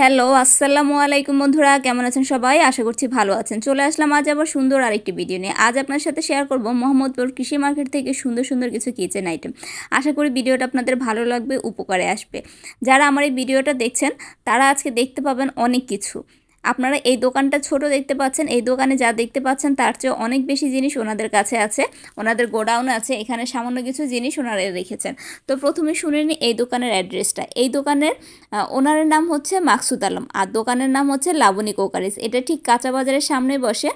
Hello, আসসালামু আলাইকুম বন্ধুরা, কেমন আছেন সবাই? আশা করছি ভালো আছেন। চলে আসলাম আজ আবার সুন্দর আরেকটি ভিডিও নিয়ে। আজ আপনার সাথে শেয়ার করব মোহাম্মদপুর কৃষি মার্কেট থেকে সুন্দর সুন্দর কিছু কিচেন আইটেম আশা করি ভিডিওটা আপনাদের ভালো লাগবে, উপকারে আসবে। যারা আমার এই ভিডিওটা দেখছেন, তারা আজকে দেখতে পাবেন অনেক কিছু। আপনারা এই দোকানটা ছোট দেখতে পাচ্ছেন, এই দোকানে যা দেখতে পাচ্ছেন তার চেয়ে অনেক বেশি জিনিস ওনাদের কাছে আছে। ওনাদের গোডাউন আছে, এখানে সামান্য কিছু জিনিস ওনারা রেখেছেন। তো প্রথমে শুনে নিই এই দোকানের অ্যাড্রেসটা। এই দোকানের ওনারের নাম হচ্ছে মাকসুদ আলম আর দোকানের নাম হচ্ছে লাবণী কোকারিস এটা ঠিক কাঁচা বাজারের সামনে বসে।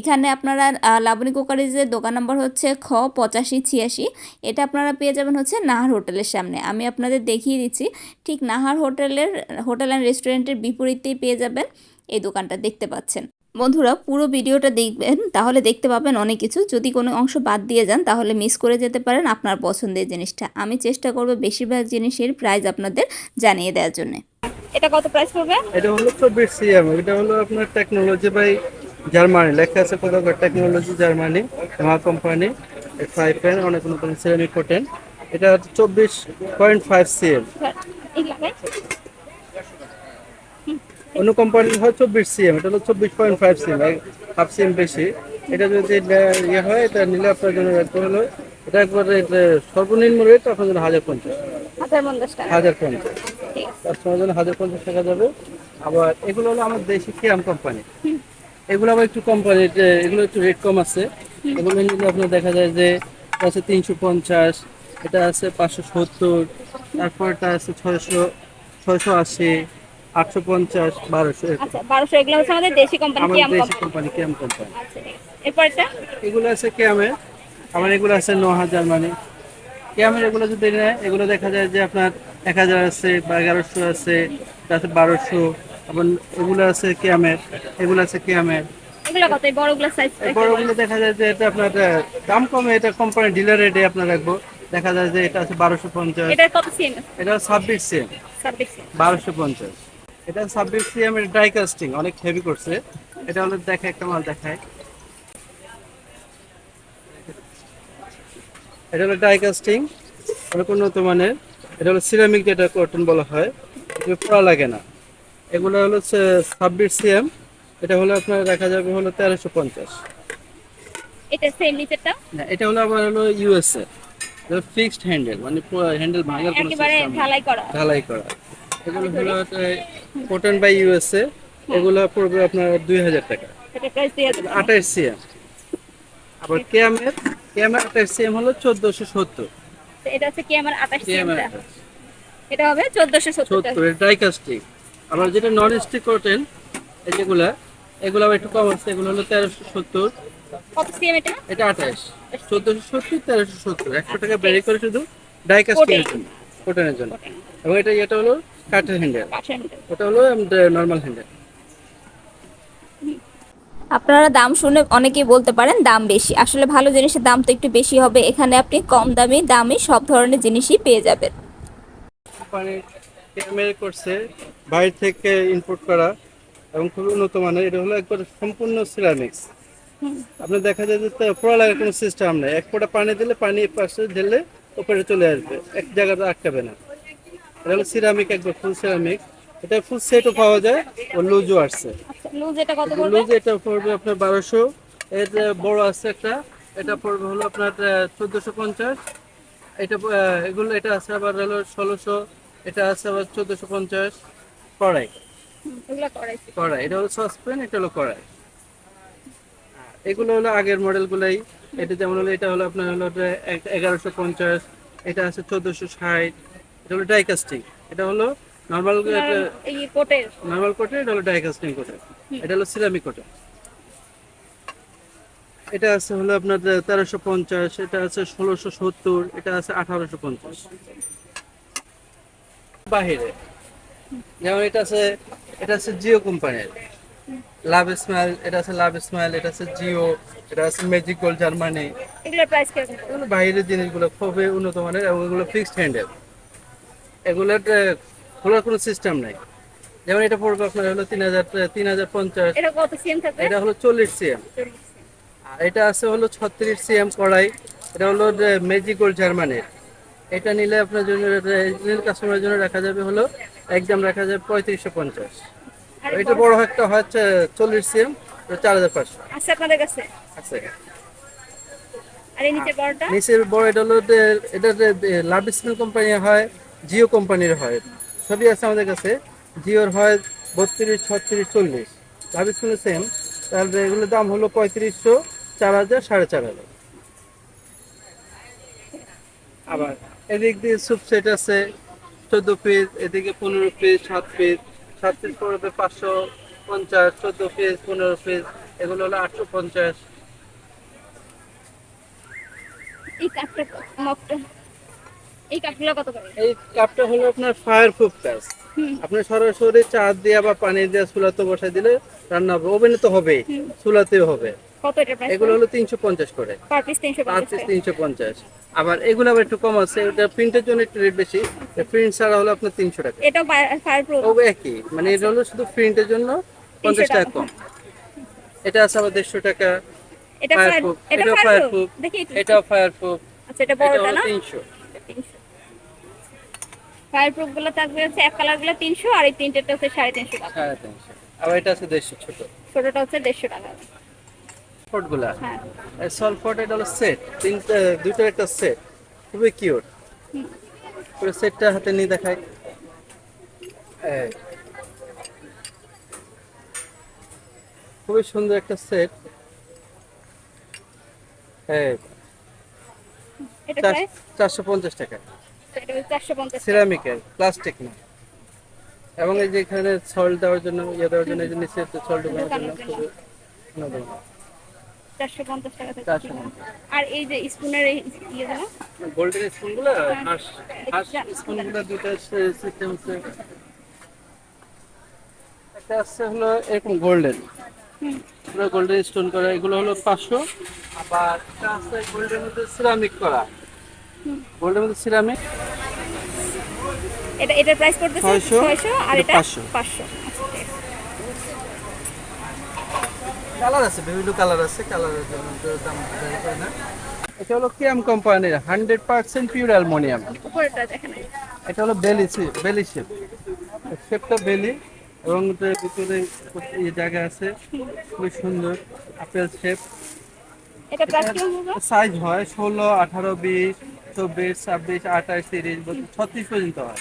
এখানে আপনারা লাবণী কোকারিজের দোকান নাম্বার হচ্ছে খ পঁচাশি ছিয়াশি। এটা আপনারা পেয়ে যাবেন হচ্ছে নাহার হোটেলের সামনে। আমি আপনাদের দেখিয়ে দিচ্ছি। ঠিক নাহার হোটেলের, হোটেল অ্যান্ড রেস্টুরেন্টের বিপরীতেই পেয়ে যাবেন। এই দোকানটা দেখতে পাচ্ছেন। বন্ধুরা পুরো ভিডিওটা দেখবেন তাহলে দেখতে পাবেন অনেক কিছু। যদি কোনো অংশ বাদ দিয়ে যান তাহলে মিস করে যেতে পারেন আপনার পছন্দের জিনিসটা। আমি চেষ্টা করব বেশিরভাগ জিনিসের প্রাইস আপনাদের জানিয়ে দেওয়ার জন্য। এটা কত প্রাইস পড়বে? এটা হলো চব্বিশ সিএম। এটা হলো আপনার টেকনোলজি বাই জার্মানি লেখা আছে কোথাও টেকনোলজি জার্মানি মা কোম্পানি ফ্রাই প্যান অনেক নতুন সিরামিক কোটেন এটা হচ্ছে চব্বিশ পয়েন্ট ফাইভ সিএম অন্য কোম্পানির হয় চব্বিশ সিএম এটা হলো চব্বিশ point five cm half cm বেশি। এটা যদি ইয়ে হয় এটা নিলে আপনার জন্য একবার হলো এটা একবার সর্বনিম্ন রেট আপনার জন্য হাজার পঞ্চাশ। হাজার পঞ্চাশ কাস্টমার জন্য হাজার পঞ্চাশ টাকা যাবে। আবার এগুলো হলো আমার দেশি কেয়াম কোম্পানি এগুলো আবার একটু কোম্পানি এগুলো একটু রেট কম আছে। এগুলো নিলে আপনার দেখা যায় যে আছে তিনশো পঞ্চাশ এটা আছে পাঁচশো সত্তর তারপর এটা আছে ছয়শো ছয়শো আশি আটশো পঞ্চাশ বারোশো এরকম। আচ্ছা বারোশো এগুলো হচ্ছে আমাদের দেশি কোম্পানি আমাদের কিয়াম দেশি কোম্পানি কেয়াম কোম্পানি আচ্ছা এরপরটা? এগুলো আছে কেয়ামের আমার এগুলো আছে ন হাজার মানে কেয়ামের এগুলো যদি নেয় এগুলো দেখা যায় যে আপনার এক হাজার আছে বা এগারোশো আছে তারপর বারোশো আবার এগুলো আছে কেয়ামের এগুলো আছে কেয়ামের এগুলো কত? বড়গুলো সাইজ বড়গুলো দেখা যায় যে এটা আপনার দাম কমে এটা কোম্পানি ডিলার রেটে আপনার রাখব। দেখা যায় যে এটা আছে বারোশো পঞ্চাশ। এটা কত সিএম এটা ছাব্বিশ সিএম ছাব্বিশ বারোশো পঞ্চাশ। এটা ছাব্বিশ সিএম এর ড্রাই কাস্টিং অনেক হেভি করছে। এটা হলো দেখে একটা মাল দেখায়। এটা হলো ড্রাই কাস্টিং অনেক উন্নত মানের। এটা হলো সিরামিক যেটা কটন বলা হয় এটা পোড়া লাগে না। এগুলো হলো ছাব্বিশ সিএম এটা হলো আপনার দেখা যাবে হলো তেরোশো পঞ্চাশ। এটা সেম নিচেরটা? না এটা হলো আবার হলো ইউএসএ ফিক্সড হ্যান্ডেল মানে হ্যান্ডেল ভাঙার কোনো ঢালাই করা। ঢালাই করা। এগুলো হলো কটন বাই ইউএসএ এগুলো পড়বে আপনার দুই হাজার টাকা। আঠাশ সিএম। আবার কেএমের কেএমের আঠাশ সিএম হলো চোদ্দোশো সত্তর। এটা হচ্ছে কি আমার আঠাশ। সিএমটা এটা হবে চোদ্দশো সত্তর টাকা। সত্তর ড্রাই আবার যেটা নন স্টিক কটন যেগুলা এগুলো আবার একটু কম আছে এগুলো হলো তেরোশো সত্তর। কত সিএম এটা? এটা আঠাশ। চোদ্দোশো সত্তর তেরোশো সত্তর। একশো টাকা বেড়ে করে শুধু ড্রাই এর জন্য কটনের জন্য। এবং এটা এটা হলো কাঠের হ্যান্ডেল ওটা হলো নর্মাল হ্যান্ডেল আপনারা দাম শুনে অনেকেই বলতে পারেন দাম বেশি। আসলে ভালো জিনিসের দাম তো একটু বেশি হবে। এখানে আপনি কম দামি দামি সব ধরনের জিনিসই পেয়ে যাবেন। কোম্পানি করছে বাইরে থেকে ইম্পোর্ট করা এবং খুবই উন্নত মানের। এটা হলো একবার সম্পূর্ণ সিরামিক্স আপনি দেখা যায় যে তা- পোড়া লাগার কোনো সিস্টেম নেই। এক ফোঁটা পানি দিলে পানি পাশে ঢেলে উপরে চলে আসবে। এক জায়গাতে আটকাবে না। এটা হলো সিরামিক একবার ফুল সিরামিক এটা ফুল সেটও পাওয়া যায় ও লুজও আসছে। আচ্ছা লুজ এটা কত লুজ এটা পড়বে আপনার বারোশো। এর বড় আছে একটা। এটা পড়বে হলো আপনার চোদ্দোশো পঞ্চাশ। এটা এগুলো এটা আছে আবার হলো ষোলোশো। এটা আছে আবার চোদ্দোশো পঞ্চাশ। কড়াই। এগুলো করাইছি কড়াই। এটা হলো সসপ্যান এটা হলো কড়াই। এগুলো হলো আগের মডেলগুলাই। এটা যেমন হলো এটা হলো আপনার হলো এগারোশো পঞ্চাশ। এটা আছে চোদ্দোশো ষাট। এটা হলো ডাইকাস্টিং এটা হলো নর্মাল এই কোটের। নর্মাল কোটে এটা হলো ডাইকাস্টিং কোটে এটা হলো সিরামিক কোটে। এটা আছে হলো আপনার তেরোশো পঞ্চাশ এটা আছে ষোলোশো সত্তর এটা আছে আঠারোশো পঞ্চাশ। বাহিরে। যেমন এটা আছে এটা আছে জিও কোম্পানির লাভ স্মাইল এটা আছে লাভ স্মাইল এটা আছে জিও এটা আছে ম্যাজিক গোল্ড জার্মানি এগুলোর প্রাইস কীরকম বাইরের জিনিসগুলো খুবই উন্নত মানের এবং এগুলো ফিক্সড হ্যান্ডেল এগুলোর খোলার কোনো সিস্টেম নাই। যেমন এটা পড়বে আপনার হলো তিন হাজার তিন হাজার পঞ্চাশ। এটা হলো চল্লিশ সিএম আর এটা আছে হলো ছত্রিশ সিএম কড়াই। এটা হলো ম্যাজিক জার্মানির এটা নিলে আপনার জন্য কাস্টমারের জন্য রাখা যাবে হলো একদম রাখা যাবে পঁয়ত্রিশশো পঞ্চাশ। এটা বড় একটা হচ্ছে চল্লিশ সিএম চার হাজার পাঁচশো। আছে আপনাদের কাছে? আছে। আর এই বড়টা? নিচের বড় এটা হলো এটা লাভ স্কিল কোম্পানি হয় জিও কোম্পানির হয়। সবই আছে আমাদের কাছে, জিওর হয় বত্রিশ, ছত্রিশ, চল্লিশ। স্কিল সেম, তাহলে এগুলোর দাম হলো পঁয়ত্রিশশো, চার হাজার, সাড়ে চার হাজার। আবার এদিক দিয়ে সুপ সেট আছে, চোদ্দ পিস এদিকে পনেরো পিস সাত পিস সাত পিস পড়বে পাঁচশো পঞ্চাশ, চোদ্দ পিস পনেরো পিস এগুলো হলো আটশো পঞ্চাশ। এই এই কাপগুলো কত করে? এই কাপটা হলো আপনার ফায়ার প্রুফ কাজ আপনি সরাসরি চার দিয়ে বা পানি দিয়ে সুলাতে বসাই দিলে রান্না হবে ওভেনে তো হবে চুলাতেও হবে। এগুলো হলো তিনশো পঞ্চাশ করে। তিনশো পঞ্চাশ আবার এগুলো আবার একটু কম আছে ওটা প্রিন্টের জন্য একটু রেট বেশি আচ্ছা। প্রিন্ট ছাড়া হলো আপনার তিনশো টাকা। এটা একই মানে এটা আচ্ছা। হলো শুধু প্রিন্টের জন্য পঞ্চাশ টাকা কম। এটা আছে আবার দেড়শো টাকা। ফায়ার প্রুফ এটা ফায়ার প্রুফ এটা ফায়ার প্রুফ আচ্ছা এটা বড়টা পায়ের প্রুফগুলো থাকবে হচ্ছে এক তিনশো আর এই তিনটেটা হচ্ছে সাড়ে তিনশো টাকা। তিনশো। আবার এটা হচ্ছে দেড়শো ছোট। ছোটটা হচ্ছে দেড়শো টাকা। সেট হ্যাঁ। একটা সেট খুবই সেটটা হাতে নিয়ে খুবই সুন্দর একটা সেট চারশো পঞ্চাশ টাকা। এটা চারশো পঞ্চাশ সিরামিকের প্লাস্টিক না। এবং এই যে এখানে সল্ট দেওয়ার জন্য ইয়ে দেওয়ার জন্য এই যে নিচে সল্ট দেওয়ার জন্য চারশো পঞ্চাশ টাকা। থেকে আর এই যে স্পুনের এই ইয়ে গোল্ডেন স্পুনগুলো হাঁস হাঁস স্পুনগুলো দুটো সিস্টেম আছে। একটা আছে হলো এরকম গোল্ডেন পুরো গোল্ডেন স্টোন করা এগুলো হলো পাঁচশো। আবার একটা আছে গোল্ডের মধ্যে সিরামিক করা। গোল্ডের মধ্যে সিরামিক এটা এটার প্রাইস পড়তেছে ছয়শো, ছয়শো আর এটা এটা পাঁচশো। পাঁচশো। আচ্ছা, ঠিক আছে। কালার আছে বিভিন্ন কালার আছে কালারের জন্য দাম করে না। এটা হলো কিয়াম কোম্পানির হান্ড্রেড পার্সেন্ট পিওর অ্যালমোনিয়াম এটা হলো বেলি বেলি শেপ শেপটা বেলি এবং ভিতরে এই জায়গা আছে খুবই সুন্দর আপেল শেপ এটা প্রাইস কীরকম হবে সাইজ হয় ষোলো আঠারো বিশ। চব্বিশ ছাব্বিশ আঠাশ তিরিশ বত্রিশ ছত্রিশ পর্যন্ত হয়।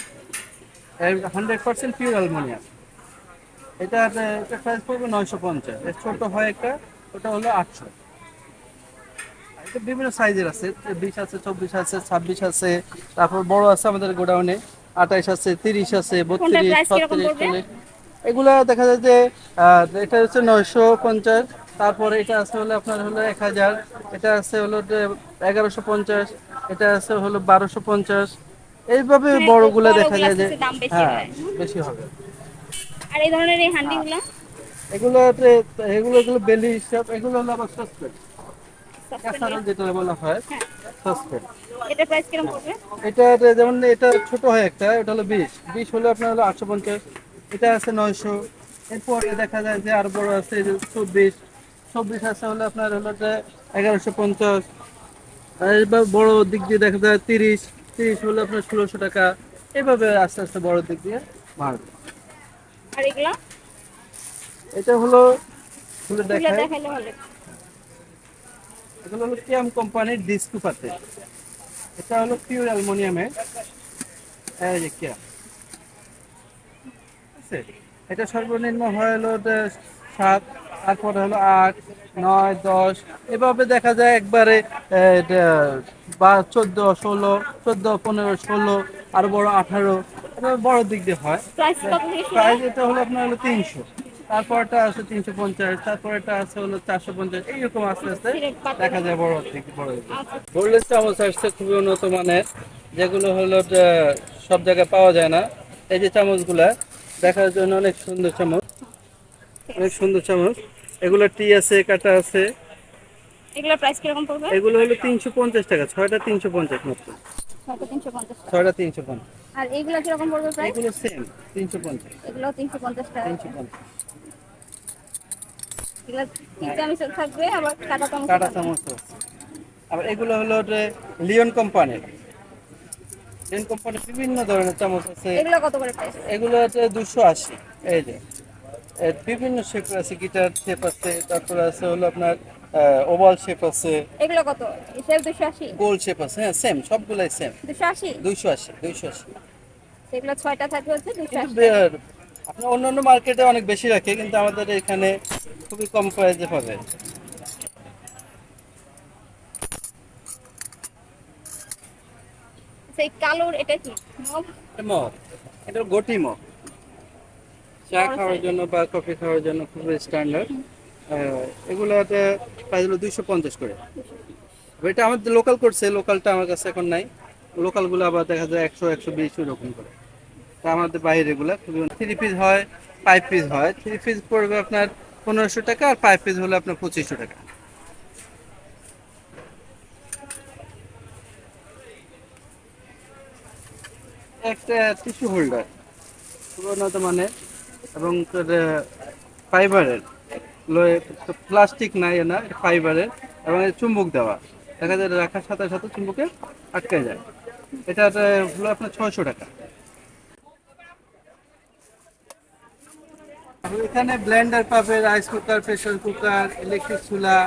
হান্ড্রেড পার্সেন্ট পিওর অ্যালমোনিয়াম এটা এটা প্রাইস পড়বে নয়শো পঞ্চাশ। এর ছোট হয় একটা ওটা হলো আটশো। এটা বিভিন্ন সাইজের আছে। বিশ আছে চব্বিশ আছে ছাব্বিশ আছে তারপর বড় আছে আমাদের গোডাউনে। আঠাইশ আছে তিরিশ আছে বত্রিশ ছত্রিশ? চল্লিশ। এগুলা দেখা যায় যে এটা হচ্ছে নয়শো পঞ্চাশ। তারপরে এটা আছে হলো আপনার হলো এক হাজার। এটা আছে হলো এগারোশো পঞ্চাশ। এটা আছে হলো বারোশো পঞ্চাশ। এইভাবে মানে বড়গুলো দেখা যায় যে হ্যাঁ বেশি হবে। আর এই ধরনের এই হান্ডিগুলো? এগুলো এগুলো এগুলো বেলি হিসাব এগুলো হলো আবার ক্যাসারল যেটা বলা হয় হ্যাঁ। এটা প্রাইস কীরকম পড়বে? এটা যেমন এটা ছোট হয় একটা এটা হলো বিশ। বিশ হলো আপনার হলো আটশো পঞ্চাশ। এটা আছে নয়শো। এরপরে দেখা যায় যে আরও বড় আছে চব্বিশ। চব্বিশ আছে হলো আপনার হলো যে এগারোশো পঞ্চাশ। এবার বড় দিক দিয়ে দেখা যায় তিরিশ তিরিশ হলো আপনার ষোলোশো টাকা। এভাবে আস্তে আস্তে বড় দিক দিয়ে বাড়বে। আর এগুলো? এটা হলো খুলে এগুলো হলো কিয়াম কোম্পানির ডিস্কু পাতে এটা হলো পিওর অ্যালুমিনিয়ামের এই যে কিয়াম? এটা সর্বনিম্ন হয় হলো সাত তারপরে হলো আট নয় দশ এভাবে দেখা যায় একবারে বা চোদ্দ ষোলো চোদ্দ পনেরো ষোলো আর বড় আঠারো বড় দিক দিয়ে হয়। প্রাইস এটা হলো আপনার হলো তিনশো। তারপরটা আছে তিনশো পঞ্চাশ তারপরেটা আছে হলো চারশো পঞ্চাশ এইরকম আস্তে আস্তে দেখা যায় বড় দিক বড় দিক। গোল্ডেন চামচ আসছে খুবই উন্নত মানের যেগুলো হলো সব জায়গায় পাওয়া যায় না। এই যে চামচগুলা দেখার জন্য অনেক সুন্দর চামচ। অনেক সুন্দর চামচ। এগুলো টি আছে কাটা আছে। এগুলোর প্রাইস কীরকম পড়বে? এগুলো হলো তিনশো পঞ্চাশ টাকা ছয়টা তিনশো পঞ্চাশ মাত্র। ছয়টা তিনশো পঞ্চাশ টাকা। ছয়টা তিনশো পঞ্চাশ। আর এইগুলো কীরকম পড়বে প্রাইস এগুলো সেম তিনশো পঞ্চাশ। এগুলো তিনশো পঞ্চাশ টাকা। তিনশো পঞ্চাশ। এগুলো তিন চামচ থাকবে আবার কাটা চামচ কাটা চামচ আবার এগুলো হলো যে লিওন কোম্পানির সেন কোম্পানির বিভিন্ন ধরনের চামচ আছে। এগুলো কত করে প্রাইস এগুলো হচ্ছে দুশো আশি এই যে। বিভিন্ন শেপ আছে গিটার শেপ আছে তারপরে আছে হলো আপনার ওভাল শেপ আছে। এগুলো কত? দুশো আশি? গোল শেপ আছে হ্যাঁ সেম সবগুলাই সেম দুশো আশি? দুইশো আশি দুইশো আশি। সেগুলো ছয়টা থাকবে হচ্ছে দুশো কিন্তু আশি আপনার অন্য অন্য মার্কেটে অনেক বেশি রাখে কিন্তু আমাদের এখানে খুবই কম প্রাইসে পাবে সেই কালোর এটা কি? মগ? মগ। এটা গটি মগ। চা খাওয়ার জন্য বা কফি খাওয়ার জন্য খুবই স্ট্যান্ডার্ড এগুলোতে প্রাইস হলো দুইশো পঞ্চাশ করে। এটা আমাদের লোকাল করছে লোকালটা আমার কাছে এখন নাই। লোকালগুলো আবার দেখা যায় একশো একশো বিশ ওরকম করে। তা আমাদের বাইরে এগুলো খুবই থ্রি পিস হয় ফাইভ পিস হয়। থ্রি পিস পড়বে আপনার পনেরোশো টাকা আর ফাইভ পিস হলে আপনার পঁচিশশো টাকা। একটা টিস্যু হোল্ডার পুরোনো মানে এবং ফাইবারের প্লাস্টিক নাই না ফাইবারের এবং চুম্বক দেওয়া। দেখা যায় রাখার সাথে সাথে চুম্বকে আটকে যায়। এটা হলো আপনার ছয়শো টাকা। এখানে ব্লেন্ডার পাবে rice cooker pressure cooker electric চুলা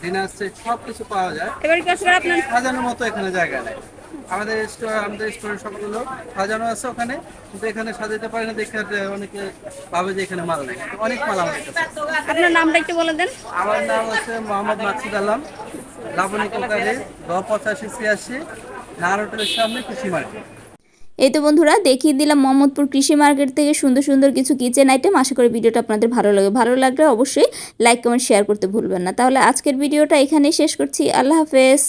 ডিনার সেট সব কিছু পাওয়া যায়। এবার আপনার সাজানোর মতো এখানে জায়গা নেই। আমাদের স্টোর আমাদের স্টোরের সবগুলো সাজানো আছে ওখানে। কিন্তু এখানে সাজাতে পারে না দেখে অনেকে ভাবে যে এখানে মাল নেই। অনেক মাল আমাদের আপনার নামটা একটু বলে দেন। আমার নাম হচ্ছে মোহাম্মদ মাকসুদ আলম লাবণী কোকারি দ পঁচাশি ছিয়াশি নার হোটেলের সামনে কৃষি মার্কেট। এই তো বন্ধুরা দেখিয়ে দিলাম মোহাম্মদপুর কৃষি মার্কেট থেকে সুন্দর সুন্দর কিছু কিচেন আইটেম আশা করি ভিডিওটা আপনাদের ভালো লাগে। ভালো লাগলে অবশ্যই লাইক কমেন্ট শেয়ার করতে ভুলবেন না। তাহলে আজকের ভিডিওটা এখানেই শেষ করছি। আল্লাহ হাফেজ।